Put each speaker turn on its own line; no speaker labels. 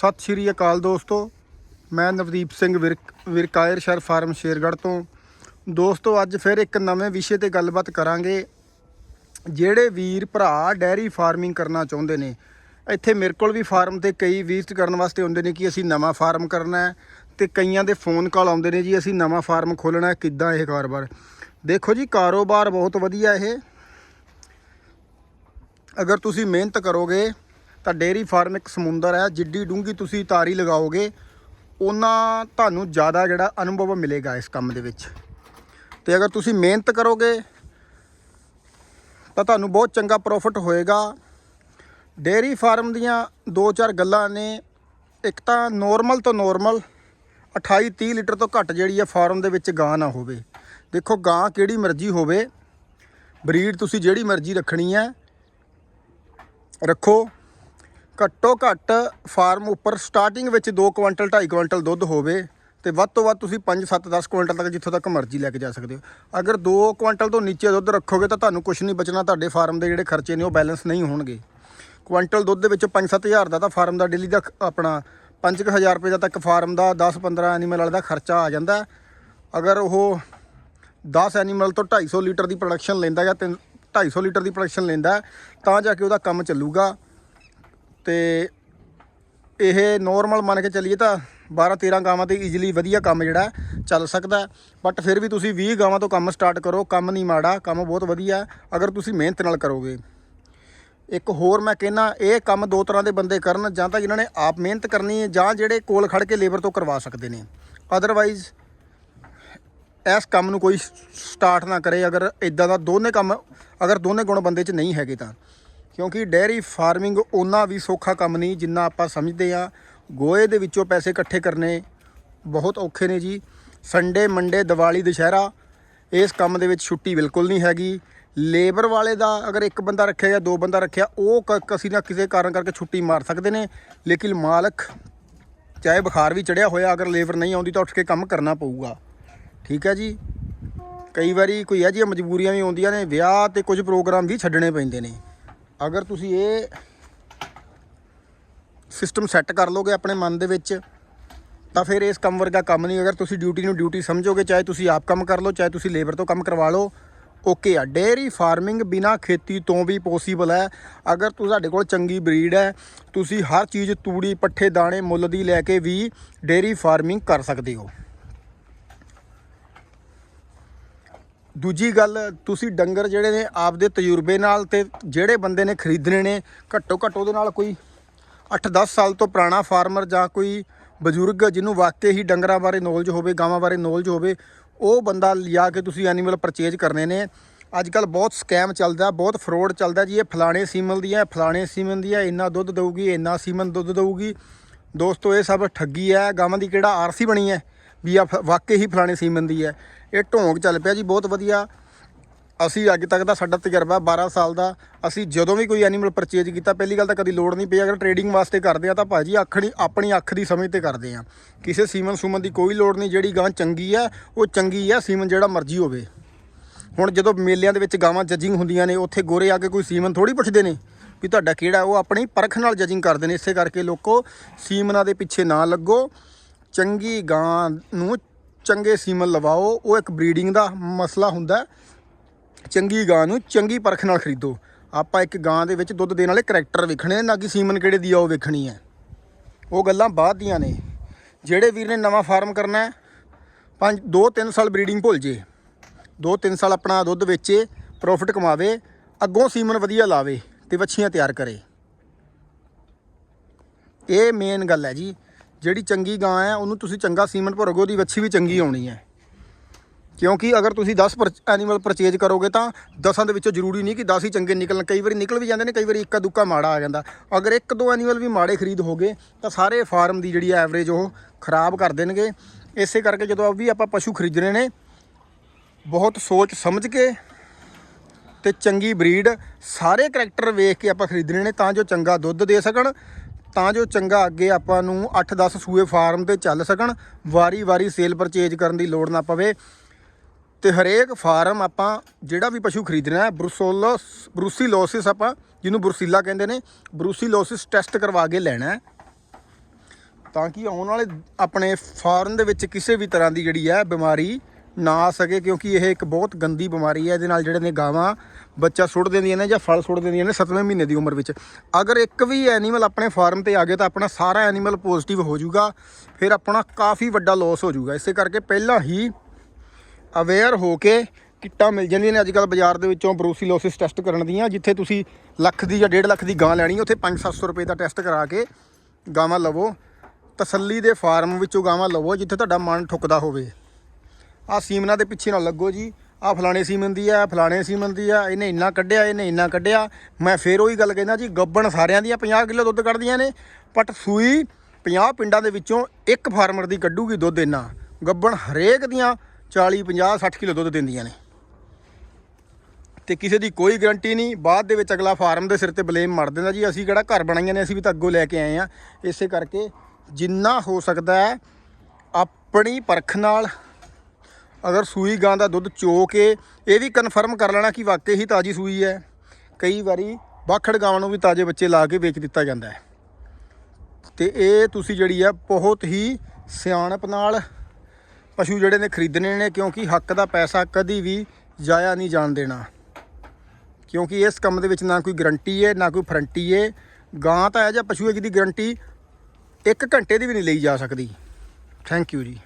ਸਤਿ ਸ਼੍ਰੀ ਅਕਾਲ ਦੋਸਤੋ। ਮੈਂ ਨਵਦੀਪ ਸਿੰਘ ਵਿਰਕ ਵਿਰਕਾਇਰ ਸ਼ਹਿਰ ਫਾਰਮ ਸ਼ੇਰਗੜ੍ਹ ਤੋਂ। ਦੋਸਤੋ, ਅੱਜ ਫਿਰ ਇੱਕ ਨਵੇਂ ਵਿਸ਼ੇ ਤੇ ਗੱਲਬਾਤ ਕਰਾਂਗੇ, ਜਿਹੜੇ ਵੀਰ ਭਰਾ ਡੈਰੀ ਫਾਰਮਿੰਗ ਕਰਨਾ ਚਾਹੁੰਦੇ ਨੇ। ਇੱਥੇ ਮੇਰੇ ਕੋਲ ਵੀ ਫਾਰਮ ਤੇ ਕਈ ਵਿਜ਼ਿਟ ਕਰਨ ਵਾਸਤੇ ਆਉਂਦੇ ਨੇ ਕਿ ਅਸੀਂ ਨਵਾਂ ਫਾਰਮ ਕਰਨਾ ਹੈ ਤੇ ਕਈਆਂ ਦੇ ਫੋਨ ਕਾਲ ਆਉਂਦੇ ਨੇ ਜੀ, ਅਸੀਂ ਨਵਾਂ ਫਾਰਮ ਖੋਲਣਾ ਕਿੱਦਾਂ ਇਹ ਕਾਰੋਬਾਰ। ਦੇਖੋ ਜੀ, ਕਾਰੋਬਾਰ ਬਹੁਤ ਵਧੀਆ ਇਹ। ਅਗਰ ਤੁਸੀਂ ਮਿਹਨਤ ਕਰੋਗੇ ਤਾਂ ਡੇਅਰੀ ਫਾਰਮ ਇੱਕ ਸਮੁੰਦਰ ਹੈ, ਜਿੱਡੀ ਡੂੰਗੀ ਤੁਸੀਂ ਤਾਰੀ ਲਗਾਓਗੇ, ਉਹਨਾਂ ਤੁਹਾਨੂੰ ਜ਼ਿਆਦਾ ਜਿਹੜਾ ਅਨੁਭਵ ਮਿਲੇਗਾ ਇਸ ਕੰਮ ਦੇ ਵਿੱਚ। ਤੇ ਅਗਰ ਤੁਸੀਂ ਮਿਹਨਤ ਕਰੋਗੇ, ਤਾਂ ਤੁਹਾਨੂੰ ਬਹੁਤ ਚੰਗਾ ਪ੍ਰੋਫਿਟ ਹੋਏਗਾ। ਡੇਅਰੀ ਫਾਰਮ ਦੀਆਂ ਦੋ ਚਾਰ ਗੱਲਾਂ ਨੇ। ਇੱਕ ਤਾਂ ਨੋਰਮਲ ਤੋਂ ਨੋਰਮਲ 28 30 ਲੀਟਰ ਤੋਂ ਘੱਟ ਜਿਹੜੀ ਹੈ ਫਾਰਮ ਦੇ ਵਿੱਚ ਗਾਂ ਨਾ ਹੋਵੇ। ਦੇਖੋ, ਗਾਂ ਕਿਹੜੀ ਮਰਜ਼ੀ ਹੋਵੇ, ਬਰੀਡ ਤੁਸੀਂ ਜਿਹੜੀ ਮਰਜ਼ੀ ਰੱਖਣੀ ਹੈ, ਰੱਖੋ। ਘੱਟੋ ਘੱਟ ਫਾਰਮ ਉੱਪਰ ਸਟਾਰਟਿੰਗ ਵਿੱਚ 2 ਕੁਇੰਟਲ 2.5 ਕੁਇੰਟਲ ਦੁੱਧ ਹੋਵੇ ਤੇ ਵੱਧ ਤੋਂ ਵੱਧ ਤੁਸੀਂ 5 7 10 ਕੁਇੰਟਲ ਤੱਕ ਜਿੱਥੋਂ ਤੱਕ ਮਰਜ਼ੀ ਲੈ ਕੇ ਜਾ ਸਕਦੇ ਹੋ। ਅਗਰ 2 ਕੁਇੰਟਲ ਤੋਂ ਨੀਚੇ ਦੁੱਧ ਰੱਖੋਗੇ ਤਾਂ ਤੁਹਾਨੂੰ ਕੁਝ ਨਹੀਂ ਬਚਣਾ, ਤੁਹਾਡੇ ਫਾਰਮ ਦੇ ਜਿਹੜੇ ਖਰਚੇ ਨੇ ਉਹ ਬੈਲੈਂਸ ਨਹੀਂ ਹੋਣਗੇ। ਕੁਇੰਟਲ ਦੁੱਧ ਦੇ ਵਿੱਚੋਂ 5-7000 ਦਾ ਤਾਂ ਫਾਰਮ ਦਾ ਡੇਲੀ ਦਾ ਖ- ਆਪਣਾ 5000 ਰੁਪਏ ਦਾ ਤੱਕ ਫਾਰਮ ਦਾ 10-15 ਐਨੀਮਲ ਵਾਲੇ ਦਾ ਖਰਚਾ ਆ ਜਾਂਦਾ। ਅਗਰ ਉਹ 10 ਐਨੀਮਲ ਤੋਂ 250 ਲੀਟਰ ਦੀ ਪ੍ਰੋਡਕਸ਼ਨ ਲੈਂਦਾ ਜਾਂ 250 ਲੀਟਰ ਦੀ ਪ੍ਰੋਡਕਸ਼ਨ ਲੈਂਦਾ, ਤਾਂ ਜਾ ਕੇ ਉਹਦਾ ਕੰਮ ਚੱਲੂਗਾ। ਤੇ ਇਹ ਨੋਰਮਲ ਮੰਨ ਕੇ ਚੱਲੀਏ ਤਾਂ 12 13 ਗਾਵਾਂ ਤੇ ਈਜ਼ੀਲੀ ਵਧੀਆ ਕੰਮ ਜਿਹੜਾ ਚੱਲ ਸਕਦਾ ਬਟ ਫਿਰ ਵੀ ਤੁਸੀਂ 20 ਗਾਵਾਂ ਤੋਂ ਕੰਮ ਸਟਾਰਟ ਕਰੋ, ਕੰਮ ਨਹੀਂ ਮਾੜਾ, ਕੰਮ ਬਹੁਤ ਵਧੀਆ ਅਗਰ ਤੁਸੀਂ ਮਿਹਨਤ ਨਾਲ ਕਰੋਗੇ। ਇੱਕ ਹੋਰ ਮੈਂ ਕਹਿੰਨਾ ਇਹ ਕੰਮ ਦੋ ਤਰ੍ਹਾਂ ਦੇ ਬੰਦੇ ਕਰਨ, ਜਾਂ ਤਾਂ ਜਿਨ੍ਹਾਂ ਨੇ ਆਪ ਮਿਹਨਤ ਕਰਨੀ ਹੈ, ਜਾਂ ਜਿਹੜੇ ਕੋਲ ਖੜ ਕੇ ਲੇਬਰ ਤੋਂ ਕਰਵਾ ਸਕਦੇ ਨੇ। ਅਦਰਵਾਈਜ਼ ਇਸ ਕੰਮ ਨੂੰ ਕੋਈ ਸਟਾਰਟ ਨਾ ਕਰੇ। ਅਗਰ ਇਦਾਂ ਦਾ ਦੋਨੇ ਕੰਮ, ਅਗਰ ਦੋਨੇ ਗੁਣ ਬੰਦੇ 'ਚ ਨਹੀਂ ਹੈਗੇ ਤਾਂ। ਕਿਉਂਕਿ ਡੇਅਰੀ ਫਾਰਮਿੰਗ ਉਹਨਾਂ ਵੀ ਸੌਖਾ ਕੰਮ ਨਹੀਂ ਜਿੰਨਾ ਆਪਾਂ ਸਮਝਦੇ ਆ ਗੋਏ ਦੇ ਵਿੱਚੋਂ ਪੈਸੇ ਇਕੱਠੇ ਕਰਨੇ ਬਹੁਤ ਔਖੇ ਨੇ ਜੀ। ਸੰਡੇ, ਮੰਡੇ, ਦੀਵਾਲੀ, ਦੁਸ਼ਹਿਰਾ, ਇਸ ਕੰਮ ਦੇ ਵਿੱਚ ਛੁੱਟੀ ਬਿਲਕੁਲ ਨਹੀਂ ਹੈਗੀ। ਲੇਬਰ ਵਾਲੇ ਦਾ ਅਗਰ ਇੱਕ ਬੰਦਾ ਰੱਖਿਆ ਜਾਂ ਦੋ ਬੰਦਾ ਰੱਖਿਆ, ਉਹ ਕ- ਕਿਸੇ ਨਾ ਕਿਸੇ ਕਾਰਨ ਕਰਕੇ ਛੁੱਟੀ ਮਾਰ ਸਕਦੇ ਨੇ। ਲੇਕਿਨ ਮਾਲਕ ਚਾਹੇ ਬੁਖਾਰ ਵੀ ਚੜਿਆ ਹੋਇਆ, ਅਗਰ ਲੇਬਰ ਨਹੀਂ ਆਉਂਦੀ ਤਾਂ ਉੱਠ ਕੇ ਕੰਮ ਕਰਨਾ ਪਊਗਾ। ਠੀਕ ਹੈ ਜੀ? ਕਈ ਵਾਰੀ ਕੋਈ ਇਹ ਜਿਹੀਆਂ ਮਜਬੂਰੀਆਂ ਵੀ ਆਉਂਦੀਆਂ ਨੇ, ਵਿਆਹ ਤੇ ਕੁਝ ਪ੍ਰੋਗਰਾਮ ਵੀ ਛੱਡਣੇ ਪੈਂਦੇ ਨੇ। ਅਗਰ ਤੁਸੀਂ ਇਹ ਸਿਸਟਮ ਸੈੱਟ ਕਰ ਲੋਗੇ ਆਪਣੇ ਮਨ ਦੇ ਵਿੱਚ, ਤਾਂ ਫਿਰ ਇਸ ਕੰਮ ਵਰਗਾ ਕੰਮ ਨਹੀਂ। ਅਗਰ ਤੁਸੀਂ ਡਿਊਟੀ ਨੂੰ ਡਿਊਟੀ ਸਮਝੋਗੇ, ਚਾਹੇ ਤੁਸੀਂ ਆਪ ਕੰਮ ਕਰ ਲਓ, ਚਾਹੇ ਤੁਸੀਂ ਲੇਬਰ ਤੋਂ ਕੰਮ ਕਰਵਾ ਲਓ ਓਕੇ ਆ। ਡੇਅਰੀ ਫਾਰਮਿੰਗ ਬਿਨਾ ਖੇਤੀ ਤੋਂ ਵੀ ਪੋਸੀਬਲ ਹੈ। ਅਗਰ ਤੁਹਾਡੇ ਕੋਲ ਚੰਗੀ ਬਰੀਡ ਹੈ, ਤੁਸੀਂ ਹਰ ਚੀਜ਼ ਤੂੜੀ, ਪੱਠੇ, ਦਾਣੇ, ਮੁੱਲ ਦੀ ਲੈ ਕੇ ਵੀ ਡੇਅਰੀ ਫਾਰਮਿੰਗ ਕਰ ਸਕਦੇ ਹੋ। ਦੂਜੀ ਗੱਲ, ਤੁਸੀਂ ਡੰਗਰ ਜਿਹੜੇ ਨੇ ਆਪਦੇ ਤਜਰਬੇ ਨਾਲ ਤੇ ਜਿਹੜੇ ਬੰਦੇ ਨੇ ਖਰੀਦਣੇ ਨੇ, ਘੱਟੋ ਘੱਟ ਉਹਦੇ ਨਾਲ ਕੋਈ 8-10 ਸਾਲ ਤੋਂ ਪੁਰਾਣਾ ਫਾਰਮਰ ਜਾਂ ਕੋਈ ਬਜ਼ੁਰਗ ਜਿਹਨੂੰ ਵਾਕਈ ਹੀ ਡੰਗਰਾਂ ਬਾਰੇ ਨੌਲੇਜ ਹੋਵੇ, ਗਾਵਾਂ ਬਾਰੇ ਨੌਲੇਜ ਹੋਵੇ, ਉਹ ਬੰਦਾ ਲਿਆ ਕੇ ਤੁਸੀਂ ਐਨੀਮਲ ਪਰਚੇਜ ਕਰਨੇ ਨੇ। ਅੱਜ ਕੱਲ ਬਹੁਤ ਸਕੈਮ ਚੱਲਦਾ, ਬਹੁਤ ਫਰੋਡ ਚੱਲਦਾ ਜੀ, ਇਹ ਫਲਾਣੇ ਸੀਮਨ ਦੀ ਹੈ, ਫਲਾਣੇ ਸੀਮਨ ਦੀ ਹੈ, ਇੰਨਾ ਦੁੱਧ ਦੇਊਗੀ, ਇੰਨਾ ਸੀਮਨ ਦੁੱਧ ਦਊਗੀ। ਦੋਸਤੋ, ਇਹ ਸਭ ਠੱਗੀ ਹੈ, ਗਾਵਾਂ ਦੀ ਕਿਹੜਾ ਆਰਸੀ ਬਣੀ ਹੈ? ਵੀ ਆ ਫ- ਵਾਕਈ ਹੀ ਫਲਾਣੇ ਸੀਮਨ ਦੀ ਹੈ। ਇਹ ਢੋਂਗ ਚੱਲ ਪਿਆ ਜੀ, ਬਹੁਤ ਵਧੀਆ। ਅਸੀਂ ਅੱਜ ਤੱਕ ਦਾ ਸਾਡਾ ਤਜਰਬਾ 12 ਸਾਲ ਦਾ, ਅਸੀਂ ਜਦੋਂ ਵੀ ਕੋਈ ਐਨੀਮਲ ਪਰਚੇਜ ਕੀਤਾ, ਪਹਿਲੀ ਗੱਲ ਤਾਂ ਕਦੀ ਲੋੜ ਨਹੀਂ ਪਈ, ਅਗਰ ਟਰੇਡਿੰਗ ਵਾਸਤੇ ਕਰਦੇ ਆ ਤਾਂ ਭਾਜੀ ਅੱਖਣੀ ਆਪਣੀ ਅੱਖ ਦੀ ਸਮਝ ਤੇ ਕਰਦੇ ਆ। ਕਿਸੇ ਸੀਮਨ ਸੂਮਨ ਦੀ ਕੋਈ ਲੋੜ ਨਹੀਂ, ਜਿਹੜੀ ਗਾਂ ਚੰਗੀ ਆ ਉਹ ਚੰਗੀ ਆ ਸੀਮਨ ਜਿਹੜਾ ਮਰਜ਼ੀ ਹੋਵੇ। ਹੁਣ ਜਦੋਂ ਮੇਲਿਆਂ ਦੇ ਵਿੱਚ ਗਾਵਾਂ ਜੱਜਿੰਗ ਹੁੰਦੀਆਂ ਨੇ, ਉੱਥੇ ਗੋਰੇ ਆ ਕੇ ਕੋਈ ਸੀਮਨ ਥੋੜੀ ਪੁੱਛਦੇ ਨੇ ਵੀ ਤੁਹਾਡਾ ਕਿਹੜਾ, ਉਹ ਆਪਣੀ ਪਰਖ ਨਾਲ ਜੱਜਿੰਗ ਕਰਦੇ ਨੇ। ਇਸੇ ਕਰਕੇ ਲੋਕੋ, ਸੀਮਨਾਂ ਦੇ ਪਿੱਛੇ ਨਾ ਲੱਗੋ। ਚੰਗੀ ਗਾਂ ਨੂੰ ਚੰਗੇ ਸੀਮਨ ਲਵਾਓ, ਉਹ ਇੱਕ ਬਰੀਡਿੰਗ ਦਾ ਮਸਲਾ ਹੁੰਦਾ ਚੰਗੀ ਗਾਂ ਨੂੰ ਚੰਗੀ ਪਰਖ ਨਾਲ ਖਰੀਦੋ। ਆਪਾਂ ਇੱਕ ਗਾਂ ਦੇ ਵਿੱਚ ਦੁੱਧ ਦੇਣ ਵਾਲੇ ਕਰੈਕਟਰ ਵੇਖਣੇ ਨਾ ਕਿ ਸੀਮਨ ਕਿਹੜੇ ਦੀ ਆ ਉਹ ਵੇਖਣੀ ਹੈ। ਉਹ ਗੱਲਾਂ ਬਾਅਦ ਦੀਆਂ ਨੇ। ਜਿਹੜੇ ਵੀਰ ਨੇ ਨਵਾਂ ਫਾਰਮ ਕਰਨਾ ਹੈ, ਪੰਜ 2-3 ਸਾਲ ਬਰੀਡਿੰਗ ਭੁੱਲ ਜੇ। 2-3 ਸਾਲ ਆਪਣਾ ਦੁੱਧ ਵੇਚੇ ਪ੍ਰੋਫਿਟ ਕਮਾਵੇ, ਅੱਗੋਂ ਸੀਮਨ ਵਧੀਆ ਲਾਵੇ ਤੇ ਵੱਛੀਆਂ ਤਿਆਰ ਕਰੇ। ਇਹ ਮੇਨ ਗੱਲ ਹੈ ਜੀ। ਜਿਹੜੀ ਚੰਗੀ ਗਾਂ ਹੈ, ਉਹਨੂੰ ਤੁਸੀਂ ਚੰਗਾ ਸੀਮੈਂਟ ਭਰੋਗੇ, ਉਹਦੀ ਵੱਛੀ ਵੀ ਚੰਗੀ ਆਉਣੀ ਹੈ। ਕਿਉਂਕਿ ਅਗਰ ਤੁਸੀਂ 10 ਐਨੀਮਲ ਪਰਚੇਜ ਕਰੋਗੇ ਤਾਂ 10ਾਂ ਦੇ ਵਿੱਚੋਂ ਜ਼ਰੂਰੀ ਨਹੀਂ ਕਿ 10 ਹੀ ਚੰਗੇ ਨਿਕਲਣ। ਕਈ ਵਾਰੀ ਨਿਕਲ ਵੀ ਜਾਂਦੇ ਨੇ, ਕਈ ਵਾਰੀ ਇੱਕਾ ਦੁੱਕਾ ਮਾੜਾ ਆ ਜਾਂਦਾ। ਅਗਰ ਇੱਕ ਦੋ ਐਨੀਮਲ ਵੀ ਮਾੜੇ ਖਰੀਦ ਹੋਗੇ, ਤਾਂ ਸਾਰੇ ਫਾਰਮ ਦੀ ਜਿਹੜੀ ਐਵਰੇਜ ਉਹ ਖਰਾਬ ਕਰ ਦੇਣਗੇ। ਇਸੇ ਕਰਕੇ ਜਦੋਂ ਵੀ ਆਪਾਂ ਪਸ਼ੂ ਖਰੀਦਣੇ ਨੇ, ਬਹੁਤ ਸੋਚ ਸਮਝ ਕੇ ਤੇ ਚੰਗੀ ਬਰੀਡ ਸਾਰੇ ਕਰੈਕਟਰ ਵੇਖ ਕੇ ਆਪਾਂ ਖਰੀਦਣੇ ਨੇ ਤਾਂ ਜੋ ਚੰਗਾ ਦੁੱਧ ਦੇ ਸਕਣ। ਤਾਂ ਜੋ ਚੰਗਾ ਅੱਗੇ ਆਪਾਂ ਨੂੰ 8-10 ਸੂਏ ਫਾਰਮ ਤੇ ਚੱਲ ਸਕਣ, ਵਾਰੀ-ਵਾਰੀ ਸੇਲ ਪਰਚੇਜ ਕਰਨ ਦੀ ਲੋੜ ਨਾ ਪਵੇ। ਤੇ ਹਰੇਕ ਫਾਰਮ ਆਪਾਂ ਜਿਹੜਾ ਵੀ ਪਸ਼ੂ ਖਰੀਦਣਾ ਹੈ ਬਰੂਸੋਲੋਸ ਬਰੂਸੀਲੋਸਿਸ ਆਪਾਂ, ਜਿਹਨੂੰ ਬਰੂਸੀਲਾ ਕਹਿੰਦੇ ਨੇ, ਬਰੂਸੀਲੋਸਿਸ ਟੈਸਟ ਕਰਵਾ ਕੇ ਲੈਣਾ ਹੈ। ਤਾਂ ਕਿ ਆਉਣ ਵਾਲੇ ਆਪਣੇ ਫਾਰਮ ਦੇ ਵਿੱਚ ਕਿਸੇ ਵੀ ਤਰ੍ਹਾਂ ਦੀ ਜਿਹੜੀ ਹੈ ਬਿਮਾਰੀ ਨਾ ਆ ਸਕੇ ਕਿਉਂਕਿ ਇਹ ਇੱਕ ਬਹੁਤ ਗੰਦੀ ਬਿਮਾਰੀ ਹੈ। ਇਹਦੇ ਨਾਲ ਜਿਹੜੇ ਨੇ ਗਾਵਾਂ, ਬੱਚਾ ਸੁੱਟ ਦਿੰਦੀਆਂ ਨੇ ਜਾਂ ਫਲ ਸੁੱਟ ਦਿੰਦੀਆਂ ਨੇ 7ਵੇਂ ਮਹੀਨੇ ਦੀ ਉਮਰ ਵਿੱਚ। ਅਗਰ ਇੱਕ ਵੀ ਐਨੀਮਲ ਆਪਣੇ ਫਾਰਮ ਤੇ ਆ ਗਿਆ ਤਾਂ ਆਪਣਾ ਸਾਰਾ ਐਨੀਮਲ ਪੋਜ਼ਿਟਿਵ ਹੋ ਜਾਊਗਾ, ਫਿਰ ਆਪਣਾ ਕਾਫੀ ਵੱਡਾ ਲਾਸ ਹੋ ਜਾਊਗਾ। ਇਸੇ ਕਰਕੇ ਪਹਿਲਾਂ ਹੀ ਅਵੇਅਰ ਹੋ ਕੇ ਕਿੱਟਾਂ ਮਿਲ ਜਾਂਦੀਆਂ ਨੇ। ਅੱਜ ਕੱਲ ਬਾਜ਼ਾਰ ਦੇ ਵਿੱਚੋਂ ਬਰੂਸੀਲੋਸਿਸ ਟੈਸਟ ਕਰਨ ਦੀਆਂ, ਜਿੱਥੇ ਤੁਸੀਂ ਲੱਖ ਦੀ ਜਾਂ 1.5 ਲੱਖ ਦੀ ਗਾਂ ਲੈਣੀ, ਉੱਥੇ 5-700 ਰੁਪਏ ਦਾ ਟੈਸਟ ਕਰਾ ਕੇ ਗਾਵਾਂ ਲਵੋ। ਤਸੱਲੀ ਦੇ ਫਾਰਮ ਵਿੱਚੋਂ ਗਾਵਾਂ ਲਵੋ, ਜਿੱਥੇ ਤੁਹਾਡਾ ਮਨ ਠੁੱਕਦਾ ਹੋਵੇ। ਆ ਸੀਮਨਾ ਦੇ ਪਿੱਛੇ ਨਾ ਲੱਗੋ ਜੀ। ਆ ਫਲਾਣੇ ਸੀਮਨ ਦੀ ਆ, ਫਲਾਣੇ ਸੀਮਨ ਦੀ ਆ, ਇਹਨੇ ਇੰਨਾ ਕੱਢਿਆ, ਇਹਨੇ ਇੰਨਾ ਕੱਢਿਆ। ਮੈਂ ਫੇਰ ਉਹੀ ਗੱਲ ਕਹਿੰਦਾ ਜੀ, ਗੱਬਣ ਸਾਰਿਆਂ ਦੀਆਂ 50 ਕਿਲੋ ਦੁੱਧ ਕੱਢਦੀਆਂ ਨੇ ਬਟ ਸੂਈ 50 ਪਿੰਡਾਂ ਦੇ ਵਿੱਚੋਂ ਇੱਕ ਫਾਰਮਰ ਦੀ ਕੱਢੂਗੀ ਦੁੱਧ ਇੰਨਾ। ਗੱਬਣ ਹਰੇਕ ਦੀਆਂ 40 50 60 ਕਿਲੋ ਦੁੱਧ ਦਿੰਦੀਆਂ ਨੇ। ਤੇ ਕਿਸੇ ਦੀ ਕੋਈ ਗਰੰਟੀ ਨਹੀਂ, ਬਾਅਦ ਦੇ ਵਿੱਚ ਅਗਲਾ ਫਾਰਮ ਦੇ ਸਿਰ ਤੇ ਬਲੇਮ ਮੜ ਦਿੰਦਾ ਜੀ, ਅਸੀਂ ਕਿਹੜਾ ਘਰ ਬਣਾਈਆਂ ਨੇ, ਅਸੀਂ ਵੀ ਤਾਂ ਅੱਗੋਂ ਲੈ ਕੇ ਆਏ ਆ ਇਸੇ ਕਰਕੇ ਜਿੰਨਾ ਹੋ ਸਕਦਾ ਹੈ, ਆਪਣੀ ਪਰਖ ਨਾਲ ਅਗਰ ਸੂਈ ਗਾਂ ਦਾ ਦੁੱਧ ਚੋ ਕੇ ਇਹ ਵੀ ਕਨਫਰਮ ਕਰ ਲੈਣਾ ਕਿ ਵਾਕਈ ਹੀ ਤਾਜੀ ਸੂਈ ਹੈ। ਕਈ ਵਾਰੀ ਬਾਖੜ ਗਾਵਾਂ ਨੂੰ ਵੀ ਤਾਜ਼ੇ ਬੱਚੇ ਲਾ ਕੇ ਵੇਚ ਦਿੱਤਾ ਜਾਂਦਾ ਹੈ। ਤੇ ਇਹ ਤੁਸੀਂ ਜਿਹੜੀ ਆ, ਬਹੁਤ ਹੀ ਸਿਆਣਪ ਨਾਲ ਪਸ਼ੂ ਜਿਹੜੇ ਨੇ ਖਰੀਦਣੇ ਨੇ, ਕਿਉਂਕਿ ਹੱਕ ਦਾ ਪੈਸਾ ਕਦੀ ਵੀ ਜਾਇਆ ਨਹੀਂ ਜਾਣ ਦੇਣਾ। ਕਿਉਂਕਿ ਇਸ ਕੰਮ ਦੇ ਵਿੱਚ ਨਾ ਕੋਈ ਗਰੰਟੀ ਹੈ, ਨਾ ਕੋਈ ਫਰੰਟੀ ਹੈ। ਗਾਂ ਤਾਂ ਹੈ ਜਾਂ ਪਸ਼ੂ ਹੈ ਜਿਹਦੀ ਗਰੰਟੀ 1 ਘੰਟੇ ਦੀ ਵੀ ਨਹੀਂ ਲਈ ਜਾ ਸਕਦੀ। ਥੈਂਕ ਯੂ ਜੀ।